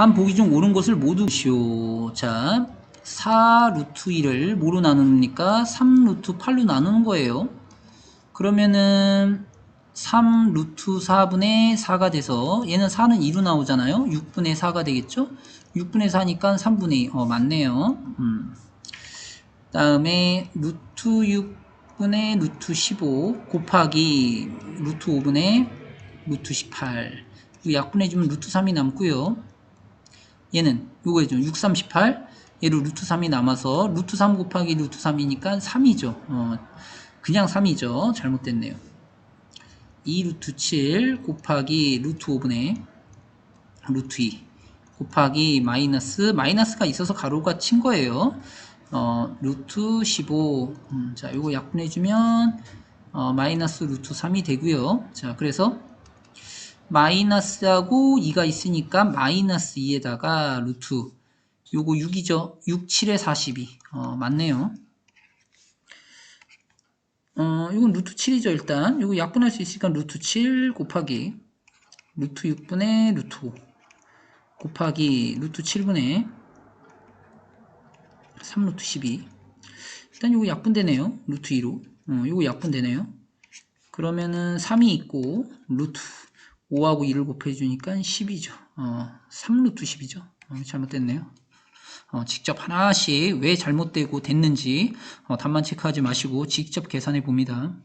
한 보기 중 옳은 것을 모두 시오. 자, 4 루트 2를 뭐로 나누니까 3 루트 8로 나누는 거예요. 그러면은 3 루트 4분의 4가 돼서 얘는 4는 2로 나오잖아요. 6분의 4가 되겠죠? 6분의 4니까 3분의 2. 어, 맞네요. 음. 다음에 루트 6분의 루트 15 곱하기 루트 5분의 루트 18. 이거 약분해주면 루트 3이 남고요. 얘는 요거 해줘. 6, 3, 18. 얘로 루트 3이 남아서 루트 3 곱하기 루트 3이니까 3이죠. 어, 그냥 3이죠. 잘못됐네요. 2 루트 7 곱하기 루트 5분의 루트 2 곱하기 마이너스 마이너스가 있어서 가로가 친 거예요. 어, 루트 15 음, 자 요거 약분해주면 어, 마이너스 루트 3이 되고요. 자 그래서 마이너스하고 2가 있으니까 마이너스 2에다가 루트 요거 6이죠. 6, 7에 42 어, 맞네요. 어, 이건 루트 7이죠, 일단. 이거 약분할 수 있으니까 루트 7 곱하기 루트 6분의 루트 5 곱하기 루트 7분의 3 루트 12 일단 이거 약분되네요. 루트 2로. 어, 이거 약분되네요. 그러면은 3이 있고 루트 5하고 2를 곱해주니까 10이죠. 어, 3 루트 10이죠. 어, 잘못됐네요. 어, 직접 하나씩 왜 잘못되고 됐는지 어, 답만 체크하지 마시고 직접 계산해 봅니다.